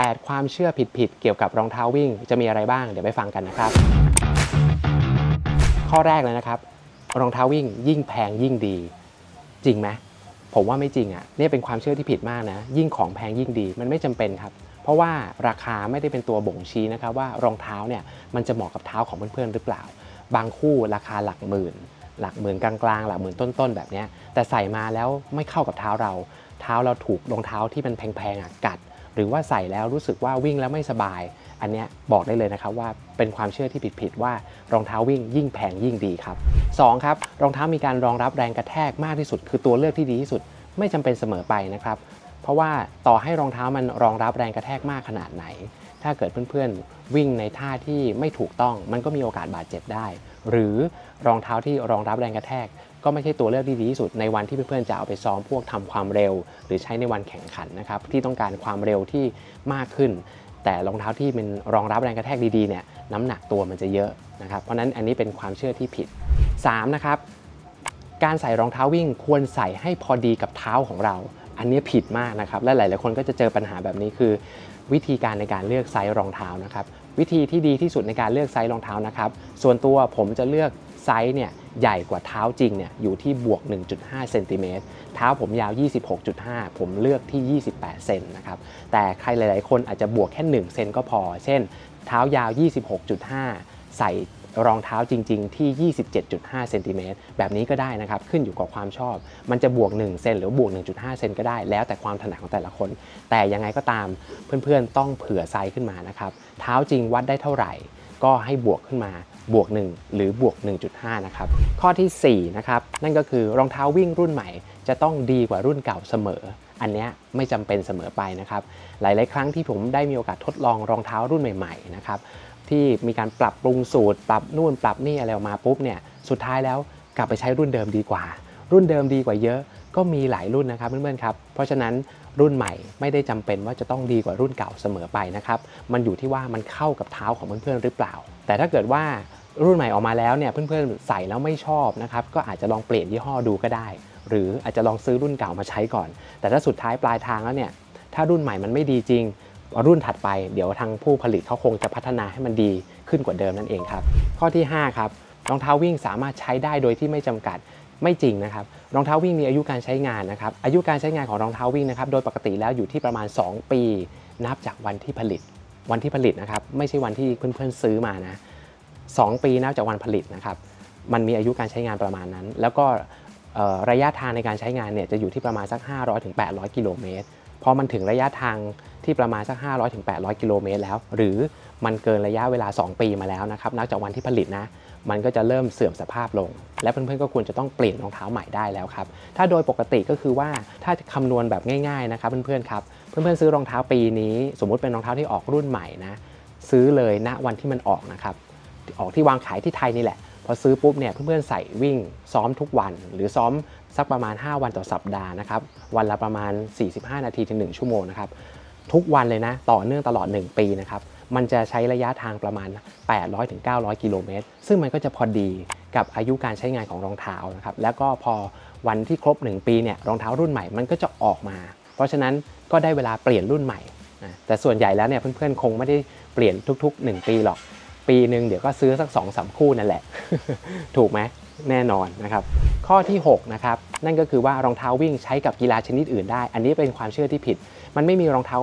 8 ความเชื่อผิดๆเกี่ยวกับรองเท้าวิ่ง จะมีอะไรบ้างเดี๋ยวไปฟังกันนะครับ ข้อแรกเลยนะครับ รองเท้าวิ่งยิ่งแพงยิ่งดี จริงไหมผมว่าไม่จริงอะนี่เป็นความเชื่อที่ผิดมากนะ ยิ่งของแพงยิ่งดีมันไม่จำเป็นครับ เพราะว่าราคาไม่ได้เป็นตัวบ่งชี้นะครับว่ารองเท้าเนี่ยมันจะเหมาะกับเท้าของเพื่อนๆหรือเปล่า บางคู่ราคาหลักหมื่น หลักหมื่นกลางๆ หลักหมื่นต้นๆแบบนี้แต่ใส่มาแล้วไม่เข้ากับเท้าเรา เท้าเราถูกรองเท้าที่มันแพงๆอะกัด หรือว่าใส่แล้วรู้สึกว่าวิ่งแล้วไม่สบาย อันเนี้ยบอกได้เลยนะครับว่าเป็นความเชื่อที่ผิดๆว่ารองเท้าวิ่งยิ่งแพงยิ่งดีครับสองครับรองเท้ามีการรองรับแรงกระแทกมากที่สุด คือตัวเลือกที่ดีที่สุด ไม่จำเป็นเสมอไปนะครับเพราะว่าต่อให้รองเท้ามันรองรับแรงกระแทกมากขนาดไหน ถ้าเกิดเพื่อนๆ วิ่งในท่าที่ไม่ถูกต้อง มันก็มีโอกาสบาดเจ็บได้ หรือรองเท้าที่รองรับแรงกระแทก ก็ไม่ใช่ตัวเลือกที่ดีที่สุดในวันที่เพื่อนๆจะเอาไปซ้อมพวกทำความเร็ว หรือใช้ในวันแข่งขันนะครับที่ต้องการความเร็วที่มากขึ้น แต่รองเท้าที่เป็นรองรับแรงกระแทกดีๆเนี่ยน้ำหนักตัวมันจะเยอะนะครับเพราะฉะนั้นอันนี้เป็นความเชื่อที่ผิด 3. นะครับการใส่รองเท้าวิ่งควรใส่ให้พอดีกับเท้าของเรา อันนี้ผิดมากนะครับ และหลาย ๆ คนก็จะเจอปัญหาแบบนี้คือ วิธีการในการเลือกไซส์รองเท้านะครับ วิธีที่ดีที่สุดในการเลือกไซส์รองเท้านะครับ ส่วนตัวผมจะเลือก ไซส์เนี่ยใหญ่กว่าเท้าจริงเนี่ยอยู่ที่บวก 1.5เซนติเมตรเท้าผมยาว 26.5 ผมเลือกที่ 28 เซนนะครับ แต่ใครหลาย ๆ คนอาจจะบวกแค่ 1 เซนก็พอ เช่น เท้ายาว 26.5 ใส่รองเท้าจริง ๆ ที่ 27.5เซนติเมตรแบบนี้ก็ได้นะครับ ขึ้นอยู่กับความชอบ มันจะบวก 1 เซนหรือบวก 1.5 เซนก็ได้ แล้วแต่ความถนัดของแต่ละคน แต่ยังไงก็ตามเพื่อน ๆ ต้องเผื่อไซส์ขึ้นมานะครับ เท้าจริงวัดได้เท่าไหร่ ก็ให้บวกขึ้นมา บวก 1 หรือบวก 1.5 นะครับ ข้อทีสี่ 4 นะครับ นั่นก็คือรองเท้าวิ่งรุ่นใหม่ จะต้องดีกว่ารุ่นเก่าเสมอ อันนี้ไม่จำเป็นเสมอไปนะครับ หลาย ๆ ครั้งที่ผมได้มีโอกาสทดลองรองเท้ารุ่นใหม่ ๆ นะครับ ที่มีการปรับปรุงสูตร ปรับนู่นปรับนี่อะไรออกมาปุ๊บเนี่ย สุดท้ายแล้วกลับไปใช้รุ่นเดิมดีกว่า รุ่นเดิมดีกว่าเยอะ ก็มีหลายรุ่นนะครับเพื่อน ๆ ครับ เพราะฉะนั้นรุ่นใหม่ไม่ได้จำเป็นว่าจะต้องดีกว่ารุ่นเก่าเสมอไปนะครับ มันอยู่ที่ว่ามันเข้ากับเท้าของเพื่อนๆหรือเปล่า แต่ถ้าเกิดว่า รุ่นใหม่ออกมาแล้วเนี่ยเพื่อนๆใส่แล้วไม่ชอบนะครับก็อาจจะลองเปลี่ยนยี่ห้อดูก็ได้ หรืออาจจะลองซื้อรุ่นเก่ามาใช้ก่อน แต่ถ้าสุดท้ายปลายทางแล้วเนี่ยถ้ารุ่นใหม่มันไม่ดีจริง รุ่นถัดไปเดี๋ยวทางผู้ผลิตเขาคงจะพัฒนาให้มันดีขึ้นกว่าเดิมนั่นเองครับ ข้อที่ 5 ครับรองเท้าวิ่งสามารถใช้ได้โดยที่ไม่จำกัดไม่จริงนะครับรองเท้าวิ่งมีอายุการใช้งานนะครับอายุการใช้งานของรองเท้าวิ่งนะครับโดยปกติแล้วอยู่ที่ประมาณ 2 ปี นับจากวันที่ผลิต วันที่ผลิตนะครับไม่ใช่วันที่เพื่อนๆซื้อมานะ 2 ปีนับจากวันผลิตนะครับ มันมีอายุการใช้งานประมาณนั้น แล้วก็ระยะทางในการใช้งานเนี่ยจะอยู่ที่ประมาณสัก 500ถึง800กิโลเมตรพอมันถึงระยะทางที่ประมาณสัก 500ถึง800 กิโลเมตรแล้ว หรือมันเกินระยะเวลา 2 ปีมาแล้วนะครับนับจากวันที่ผลิตนะ มันก็จะเริ่มเสื่อมสภาพลง และเพื่อนๆก็ควรจะต้องเปลี่ยนรองเท้าใหม่ได้แล้วครับ ถ้าโดยปกติก็คือว่าถ้าคำนวณแบบง่ายๆนะครับเพื่อนๆครับ เพื่อนๆซื้อรองเท้าปีนี้ สมมุติเป็นรองเท้าที่ออกรุ่นใหม่นะซื้อเลยณวันที่มันออกนะครับ ออกที่วางขายที่ไทยนี่แหละ พอซื้อปุ๊บเนี่ยเพื่อนๆใส่วิ่งซ้อมทุกวัน หรือซ้อมสักประมาณ 5 วันต่อสัปดาห์นะครับวันละประมาณ 45 นาทีถึง1ชั่วโมงนะครับทุกวันเลยนะต่อเนื่องตลอด 1 ปีนะครับมันจะใช้ระยะทางประมาณ 800ถึง900 กิโลเมตร ซึ่งมันก็จะพอดีกับอายุการใช้งานของรองเท้านะครับ แล้วก็พอวันที่ครบ 1 ปีเนี่ยรองเท้ารุ่นใหม่มันก็จะออกมา เพราะฉะนั้นก็ได้เวลาเปลี่ยนรุ่นใหม่ แต่ส่วนใหญ่แล้วเนี่ยเพื่อนๆ คงไม่ได้เปลี่ยนทุก ๆ 1 ปีหรอก ปีหนึ่งเดี๋ยวก็ซื้อสัก2อสาคู่นั่นแหละ ถูกไหมแน่นอนนะครับ ข้อที่6นะครับนั่นก็คือว่ารองเท้าวิ่งใช้กับกีฬาชนิดอื่นได้ อันนี้เป็นความเชื่อที่ผิด มันไม่มีรองเท้า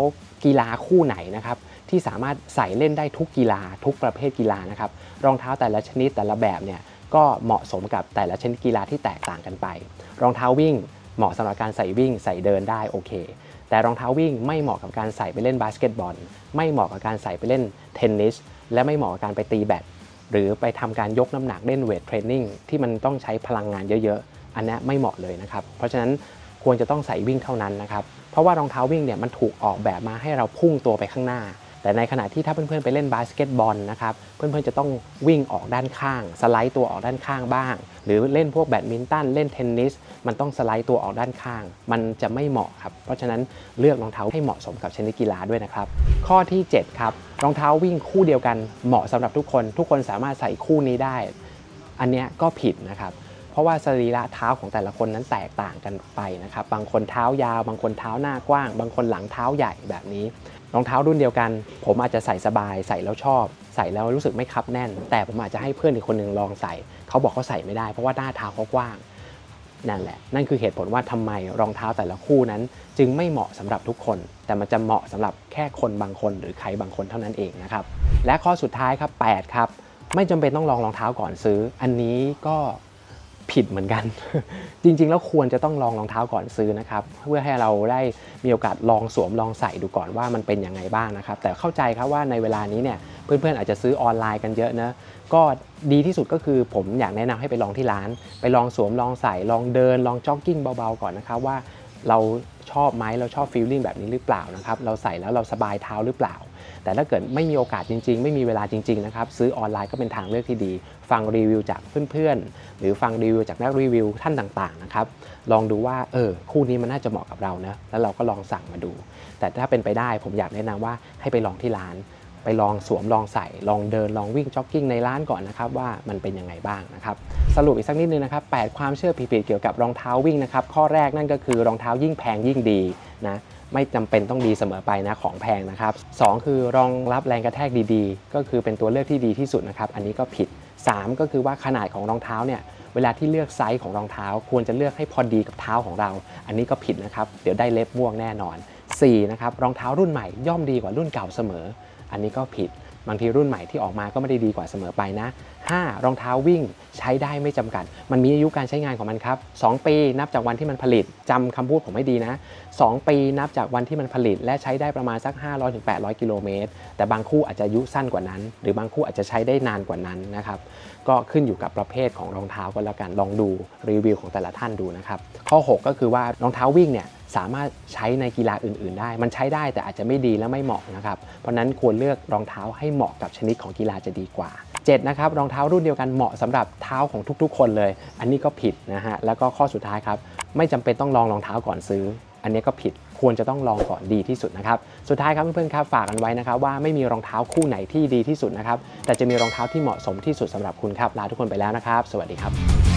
กีฬาคู่ไหนนะครับที่สามารถใส่เล่นได้ทุกกีฬาทุกประเภทกีฬานะครับรองเท้าแต่ละชนิดแต่ละแบบเนี่ยก็เหมาะสมกับแต่ละชนิดกีฬาที่แตกต่างกันไป รองเท้าวิ่งเหมาะสำหรับการใส่วิ่งใส่เดินได้โอเค แต่รองเท้าวิ่งไม่เหมาะกับการใส่ไปเล่นบาสเกตบอล ไม่เหมาะกับการใส่ไปเล่นเทนนิส และไม่เหมาะกับการไปตีแบด หรือไปทำการยกน้ำหนักเล่นเวทเทรนนิ่งที่มันต้องใช้พลังงานเยอะๆ อันนี้ไม่เหมาะเลยนะครับ เพราะฉะนั้นควรจะต้องใส่วิ่งเท่านั้นนะครับ เพราะว่ารองเท้าวิ่งเนี่ยมันถูกออกแบบมาให้เราพุ่งตัวไปข้างหน้า แต่ในขณะที่ถ้าเพื่อนๆไปเล่นบาสเกตบอลนะครับ เพื่อนๆจะต้องวิ่งออกด้านข้าง สไลด์ตัวออกด้านข้างบ้าง หรือเล่นพวกแบดมินตันเล่นเทนนิส มันต้องสไลด์ตัวออกด้านข้าง มันจะไม่เหมาะครับ เพราะฉะนั้นเลือกรองเท้าให้เหมาะสมกับชนิดกีฬาด้วยนะครับ ข้อที่ 7 ครับ รองเท้าวิ่งคู่เดียวกันเหมาะสำหรับทุกคน ทุกคนสามารถใส่คู่นี้ได้ อันเนี้ยก็ผิดนะครับ เพราะว่าสรีระเท้าของแต่ละคนนั้นแตกต่างกันไปนะครับ บางคนเท้ายาว บางคนเท้าหน้ากว้าง บางคนหลังเท้าใหญ่แบบนี้รองเท้ารุ่นเดียวกัน ผมอาจจะใส่สบายใส่แล้วชอบ ใส่แล้วรู้สึกไม่คับแน่น แต่ผมอาจจะให้เพื่อนอีกคนหนึ่งลองใส่ เขาบอกเขาใส่ไม่ได้เพราะว่าหน้าเท้าเขากว้างนั่นแหละ นั่นคือเหตุผลว่าทำไมรองเท้าแต่ละคู่นั้น จึงไม่เหมาะสำหรับทุกคน แต่มันจะเหมาะสำหรับแค่คนบางคน หรือใครบางคนเท่านั้นเองนะครับและข้อสุดท้ายครับ8ครับไม่จำเป็นต้องลองรองเท้าก่อนซื้อ อันนี้ก็ ผิดเหมือนกัน จริง ๆ แล้วควรจะต้องลองรองเท้าก่อนซื้อนะครับ เพื่อให้เราได้มีโอกาสลองสวมลองใส่ดูก่อนว่ามันเป็นยังไงบ้างนะครับ แต่เข้าใจครับว่าในเวลานี้เนี่ยเพื่อนๆอาจจะซื้อออนไลน์กันเยอะนะก็ดีที่สุดก็คือผมอยากแนะนำให้ไปลองที่ร้าน ไปลองสวมลองใส่ลองเดินลองจ็อกกิ้งเบาๆก่อนนะครับว่าเราชอบไหมเราชอบฟีลลิ่งแบบนี้หรือเปล่านะครับเราใส่แล้วเราสบายเท้าหรือเปล่า แต่ถ้าเกิดไม่มีโอกาสจริง ๆ ไม่มีเวลาจริงๆนะครับซื้อออนไลน์ก็เป็นทางเลือกที่ดี ฟังรีวิวจากเพื่อนๆ หรือฟังรีวิวจากนักรีวิวท่านต่างๆนะครับลองดูว่าเออคู่นี้มันน่าจะเหมาะกับเรานะแล้วเราก็ลองสั่งมาดู แต่ถ้าเป็นไปได้ผมอยากแนะนำว่าให้ไปลองที่ร้านไปลองสวมลองใส่ ลองเดินลองวิ่งจ็อกกิ้งในร้านก่อนนะครับว่ามันเป็นยังไงบ้างนะครับสรุปอีกสักนิดนึงนะครับ8ความเชื่อผิดๆเกี่ยวกับรองเท้าวิ่งนะครับข้อแรกนั่นก็คือรองเท้ายิ่งแพงยิ่งดีนะ ไม่จำเป็นต้องดีเสมอไปนะของแพงนะครับสองคือรองรับแรงกระแทกดีๆ ก็คือเป็นตัวเลือกที่ดีที่สุดนะครับ อันนี้ก็ผิด 3 ก็คือว่าขนาดของรองเท้าเนี่ยเวลาที่เลือกไซส์ของรองเท้า ควรจะเลือกให้พอดีกับเท้าของเรา อันนี้ก็ผิดนะครับ เดี๋ยวได้เล็บม่วงแน่นอน 4. นะครับรองเท้ารุ่นใหม่ย่อมดีกว่ารุ่นเก่าเสมอ อันนี้ก็ผิด บางทีรุ่นใหม่ที่ออกมาก็ไม่ได้ดีกว่าเสมอไปนะ 5. รองเท้าวิ่งใช้ได้ไม่จำกัด มันมีอายุการใช้งานของมันครับ 2 ปีนับจากวันที่มันผลิตจำคำพูดผมให้ดีนะ 2 ปีนับจากวันที่มันผลิต และใช้ได้ประมาณสัก 500-800 กิโลเมตร แต่บางคู่อาจจะอายุสั้นกว่านั้น หรือบางคู่อาจจะใช้ได้นานกว่านั้นนะครับ ก็ขึ้นอยู่กับประเภทของรองเท้าก็แล้วกันลองดูรีวิวของแต่ละท่านดูนะครับข้อ 6 ก็คือว่ารองเท้าวิ่งเนี่ยสามารถใช้ในกีฬาอื่น ๆ ได้ มันใช้ได้แต่อาจจะไม่ดีและไม่เหมาะนะครับ เพราะนั้นควรเลือกรองเท้าให้เหมาะกับชนิดของกีฬาจะดีกว่า 7 นะครับรองเท้ารุ่นเดียวกันเหมาะสำหรับเท้าของทุกๆ คนเลย อันนี้ก็ผิดนะฮะแล้วก็ข้อสุดท้ายครับไม่จำเป็นต้องลองรองเท้าก่อนซื้อ อันนี้ก็ผิด ควรจะต้องลองก่อนดีที่สุดนะครับ สุดท้ายครับเพื่อนๆครับฝากกันไว้นะครับว่าไม่มีรองเท้าคู่ไหนที่ดีที่สุดนะครับแต่จะมีรองเท้าที่เหมาะสมที่สุดสำหรับคุณครับลาทุกคนไปแล้วนะครับ สวัสดีครับ